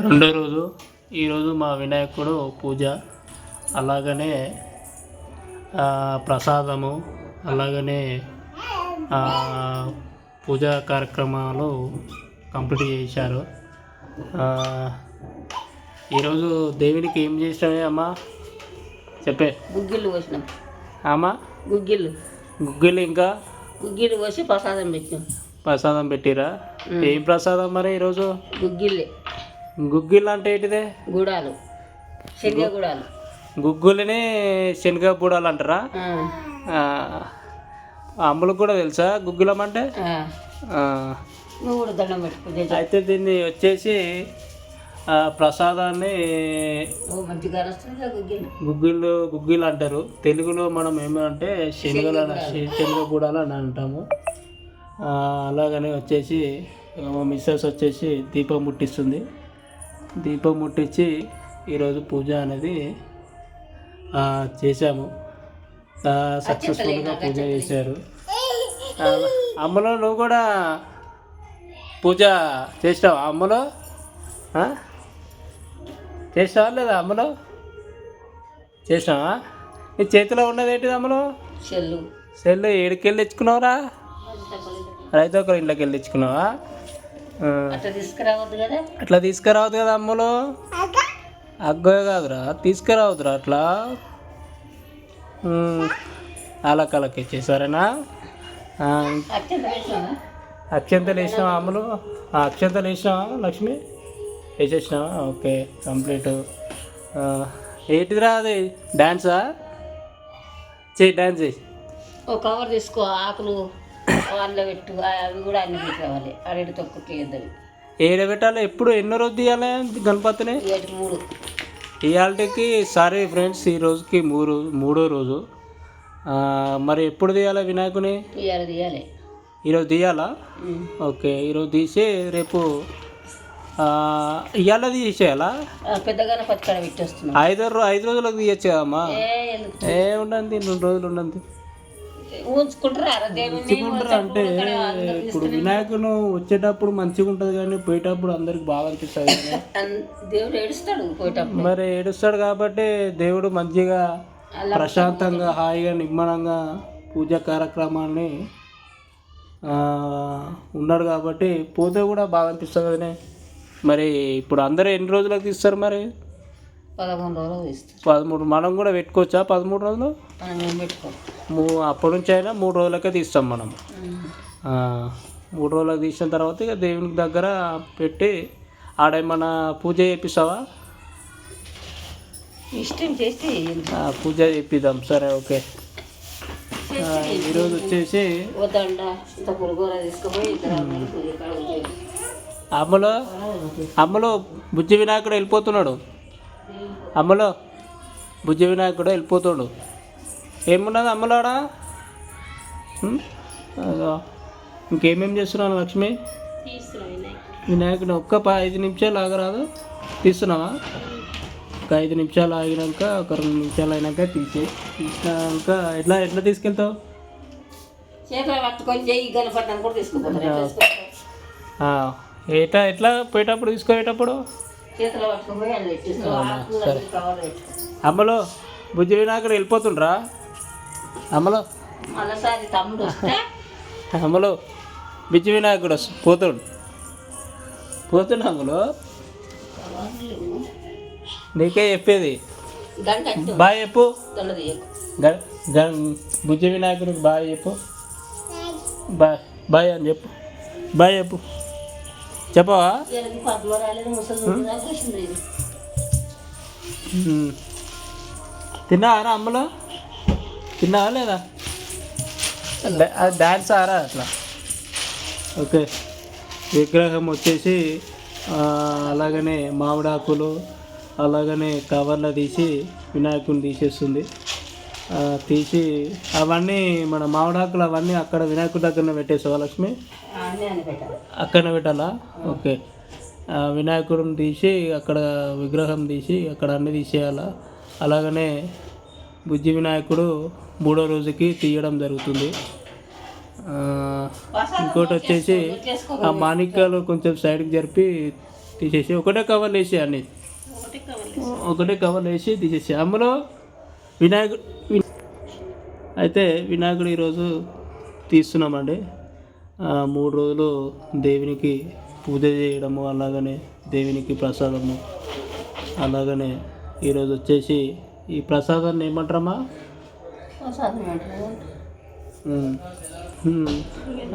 రెండో రోజు ఈరోజు మా వినాయకుడు పూజ. అలాగనే ప్రసాదము అలాగనే పూజా కార్యక్రమాలు కంప్లీట్ చేశారు. ఈరోజు దేవునికి ఏం చేసినావే అమ్మా? చెప్పే. గుగ్గిళ్ళు పోసినాం. అమ్మా? గుగ్గిళ్ళు. గుగ్గిలు ఇంకా? గుగ్గిళ్ళు పోసి ప్రసాదం పెట్టినాం. ప్రసాదం పెట్టిరా? ఏం ప్రసాదం మరి ఈరోజు గుగ్గిళ్ళే. గుగ్గిలు అంటే ఏంటిదే? గుడాలు. శనగ గుడాలు. గుగ్గులని శనగ బూడాలు అంటారా? అమ్ములకు కూడా తెలుసా గుగ్గులం అంటే. అయితే దీన్ని వచ్చేసి ప్రసాదాన్ని గుగ్గిళ్ళు. గుగ్గిళ్ళు గుగ్గిలు అంటారు. తెలుగులో మనం ఏమంటే శనగలు శనగ బూడాలు అని అంటాము. అలాగనే వచ్చేసి మిస్సెస్ వచ్చేసి దీపం ముట్టిస్తుంది. దీపం ముట్టించి ఈరోజు పూజ అనేది చేశాము. సక్సెస్ఫుల్గా పూజ చేశారు. అమ్మలో నువ్వు కూడా పూజ చేసినావా అమ్మలో? ఆ? చేసినావా లేదా అమ్మలో? చేసినావా నీ చేతిలో ఉన్నది ఏంటిది అమ్మలో? చెల్లు. సెల్ ఏడుకెళ్ళి తెచ్చుకున్నావురా? రైతు ఒకరి ఇంట్లోకి వెళ్ళి తెచ్చుకున్నావా? అట్లా తీసుకురావద్దు కదా? అట్లా తీసుకురావద్దు కదా అమ్మలో? అగ్గో. కాదురా తీసుకురావద్దురా అట్లా. అలా కలకి ఇచ్చేసారేనా? ఆ, అత్యంత వేసినావా అక్షంతలు వేసినావా అమ్మలు? ఆ, అక్షంతలు వేసినావా లక్ష్మి? వేసేసినావా? Okay complete. ఏంటిదిరా అది? డ్యాన్సా చెయ్యి డ్యాన్స్ చెయ్యి ఓ కవర్ తీసుకో ఆకులు వాళ్ళలో పెట్టు అవి కూడా అన్ని తీసుకురావాలి అరటి తొక్కుకి వేద్దాం ఏడ పెట్టాలి? ఎప్పుడు ఎన్నో రోజు తీయాలి గణపతిని? మూడు. ఇవాళకి సారీ ఫ్రెండ్స్ ఈ రోజుకి మూడు మూడో రోజు. మరి ఎప్పుడు తీయాలి వినాయకుని? ఇవాళ తీయాలి. ఈరోజు తీయాలా. ఓకే ఈరోజు తీసి రేపు ఇవాళ తీసేయాలా? ఆ, పెద్ద గణపతి కాడ పెట్టేస్తున్నాం. ఐదు ఐదు రోజులకు తీయచ్చు కదమ్మా ఏ ఉండండి రెండు రోజులు ఉండండి. మంచిగుంటారు అంటే ఇప్పుడు వినాయకుడు వచ్చేటప్పుడు మంచిగా ఉంటుంది కానీ పోయేటప్పుడు అందరికి బాగా అనిపిస్తుంది. దేవుడు ఏడుస్తాడు పోయేటప్పుడు. మరి ఏడుస్తాడు కాబట్టి దేవుడు మంచిగా ప్రశాంతంగా హాయిగా నిమ్మనంగా పూజా కార్యక్రమాన్ని ఉన్నాడు కాబట్టి పోతే కూడా బాగా అనిపిస్తుంది కదనే మరి ఇప్పుడు అందరూ ఎన్ని రోజులకు తీస్తారు మరి? పదకొండు రోజులు పదమూడు మనం కూడా పెట్టుకోవచ్చా? పదమూడు రోజులు? పెట్టుకో. మూ అప్పటి నుంచి అయినా మూడు రోజులకే తీస్తాం మనం. మూడు రోజులకు తీసిన తర్వాత ఇక దేవునికి దగ్గర పెట్టి ఆడేమన్నా పూజ చేపిస్తావా? ఇష్టం చేసి పూజ చేపిద్దాం. సరే ఓకే. ఈరోజు వచ్చేసి. అమ్మలో అమ్మలో బుజ్జి వినాయకుడు వెళ్ళిపోతున్నాడు. అమ్మలో బుజ్జి వినాయకుడు వెళ్ళిపోతాడు. ఏమున్నది అమ్మలోడా. ఇంకేమేం చేస్తున్నాను లక్ష్మి? వినాయకుడు ఒక్క ఐదు నిమిషాలు ఆగరాదు. తీస్తున్నావా? ఒక ఐదు నిమిషాలు ఆగినాక ఒక రెండు నిమిషాలు అయినాక తీసే తీసినాక ఎట్లా ఎట్లా తీసుకెళ్తావు? కూడా ఎట్లా ఎట్లా పోయేటప్పుడు తీసుకుపోయేటప్పుడు అమ్మలో బుజ్జి వినాయకుడు వెళ్ళిపోతుండ్రా? అమ్మలో. అమ్మలో బుజ్జి వినాయకుడు వస్తు- పోతుండు. పోతుండు అమ్మలో. నీకే చెప్పేది. బాయ్ చెప్పు. బుజ్జి వినాయకుడికి బాయ్ చెప్పు. బాయ్ బాయ్ అని చెప్పు. బాయ్ చెప్పు. చెప్పవా. తిన్నావారా అమ్మలో? తిన్నావా లేదా? డా- అది డాన్స్ ఆరా అట్లా? ఓకే. విగ్రహం వచ్చేసి ఆ, అలాగనే మామిడాకులు అలాగనే కవర్లో తీసి వినాయకుని తీసేస్తుంది. తీసి అవన్నీ మన మామిడాకులు అవన్నీ అక్కడ వినాయకుడి దగ్గర పెట్టేసావా లక్ష్మి? అని పెట్టాలి. ఓకే. వినాయకుడిని తీసి అక్కడ విగ్రహం తీసి అక్కడ అన్ని తీసేయాలా? అలాగనే బుజ్జి వినాయకుడు మూడో రోజుకి తీయడం జరుగుతుంది. ఇంకోటి వచ్చేసి ఆ మాణిక్యాలు కొంచెం సైడ్కి జరిపి తీసేసి ఒకటే కవర్లు వేసి అన్ని. ఒకటి కవర్లు వేసి తీసేసి అందులో వినాయకుడు అయితే వినాయకుడు ఈరోజు తీస్తున్నామండి. మూడు రోజులు దేవునికి పూజ చేయడము అలాగనే దేవునికి ప్రసాదము అలాగనే ఈరోజు వచ్చేసి ఈ ప్రసాదాన్ని ఏమంటారమ్మా.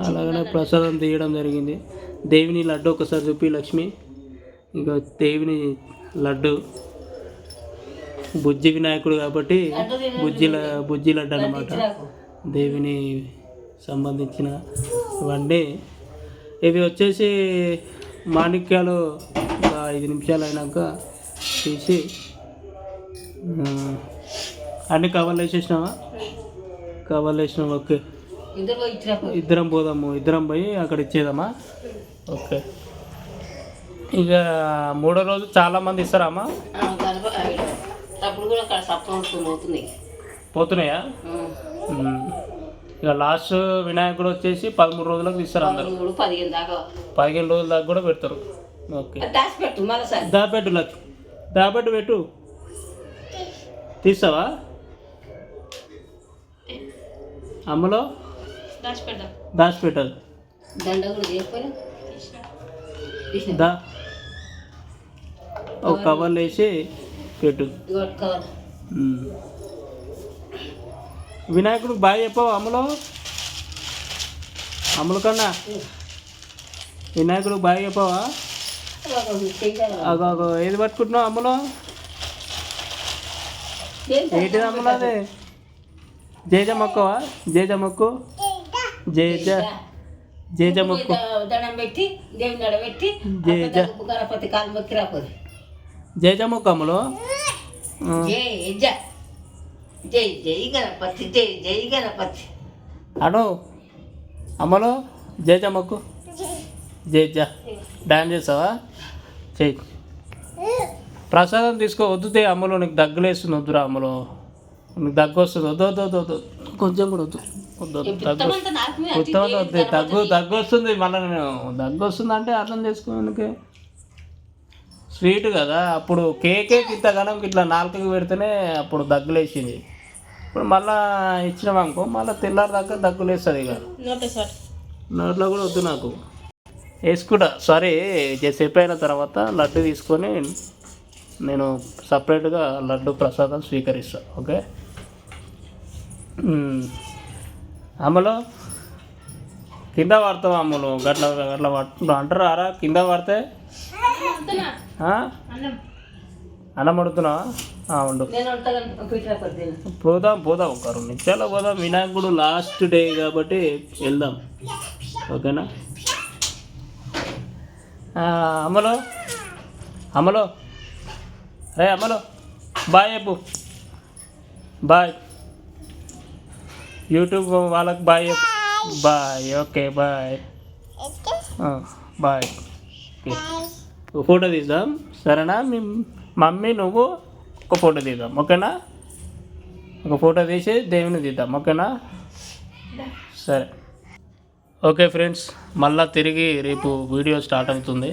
అలాగనే ప్రసాదం తీయడం జరిగింది. దేవిని లడ్డు ఒకసారి చూపి లక్ష్మి. ఇంకా దేవిని లడ్డు బుజ్జి వినాయకుడు కాబట్టి బుజ్జి ల- బుజ్జి లడ్డు అన్నమాట. దేవిని సంబంధించిన ఇవన్నీ ఇవి వచ్చేసి మాణిక్యాలు ఒక ఐదు నిమిషాలు అయినాక తీసి అన్ని కవర్లు వేసేసినావా? కవర్లు వేసినావా ఓకే. ఇద్దరు పోదాము ఇద్దరం పోయి అక్కడ ఇచ్చేదమ్మా ఓకే. ఇక మూడో రోజు చాలా మంది ఇస్తారమ్మా కూడా అక్కడ పోతున్నాయా. ఇక లాస్ట్ వినాయకుడు వచ్చేసి పదమూడు రోజులకు తీస్తారు అందరు. పదిహేను దాకా. పదిహేను రోజుల దాకా కూడా పెడతారు. ఓకే. దాచిపెట్టు మరోసారి దాపెట్టు లక్ష్మి దాపెట్టు పెట్టు. తీస్తావా? అమ్మలో? తీసిన. దా. ఒక కవర్లు వేసి పెట్టు. వినాయకుడు బాగా చెప్పావు అమ్మలో అమ్ముల కన్నా. వినాయకుడు బాగా చెప్పావా? అగో అగో ఏది పట్టుకుంటున్నావు అమ్మలో ఏంటిది అమ్మలో అదే? జేజ మొక్కవా జేజ. మొక్కు జేజ. జేజ. మొక్కు దండం పెట్టి దేవుని దడ పెట్టి జై జై. గణపతి కాలు మొక్కి రాపోదు అమ్మలో ఆ, జై జై జై జై గణపతి జై గణపతి. అడు అమ్మలో డాన్స్ చేస్తావా చెయ్యి ప్రసాదం తీసుకో వద్దుతే అమ్మలో నీకు దగ్గులేస్తుంది వద్దురా అమ్మలో నీకు దగ్గు వస్తుంది వద్దు వద్దు వద్దు వద్దు. కొంచెం కూడా వద్దు. వద్దు దగ్గు వద్దు దగ్గు దగ్గు వస్తుంది మళ్ళీ నేను. దగ్గు వస్తుంది అంటే అర్థం చేసుకోనికి స్వీట్ కదా అప్పుడు కేకే ఇంత గనం ఇట్లా నాలుకకి పెడితేనే అప్పుడు దగ్గులేసింది. ఇప్పుడు మళ్ళా ఇచ్చినాం అనుకో మళ్ళీ తెల్లారి దాకా దగ్గులేస్తుంది ఇక. నోట్లో కూడా వద్దు నాకు. వేసుకుంటా. సారీ సేపు అయిన తర్వాత లడ్డు తీసుకొని నేను సపరేట్గా లడ్డు ప్రసాదం స్వీకరిస్తా ఓకే? మ్మ్. అమ్మలో కింద పడతావు అమ్మలు గట్ల గట్ల అంటారు కింద పడితే? అన్నం. ఉంటాను పిఠాపతి పోదాం పోదాం ఒక రెండు నిమిషాలు పోదాం. వినాయకుడు లాస్ట్ డే కాబట్టి వెళ్దాం. ఓకేనా? ఆ, అమ్మలో అమ్మలో రే అమ్మలో బాయ్ చెప్పు. బాయ్. యూట్యూబ్ వాళ్ళకి బాయ్ చెప్పు. బాయ్. Okay bye. ఆ, బాయ్. ఓకే. ఒక ఫోటో తీద్దాం. సరేనా? మీ మమ్మీ నువ్వు ఒక ఫోటో తీద్దాం. ఓకేనా? ఒక ఫోటో తీసి దేవుని తీద్దాం. ఓకేనా? సరే. ఓకే ఫ్రెండ్స్ మళ్ళా తిరిగి రేపు వీడియో స్టార్ట్ అవుతుంది.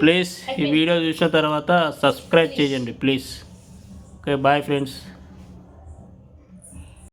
ప్లీజ్ ఈ వీడియో చూసిన తర్వాత సబ్స్క్రైబ్ చేయండి ప్లీజ్. Okay bye friends.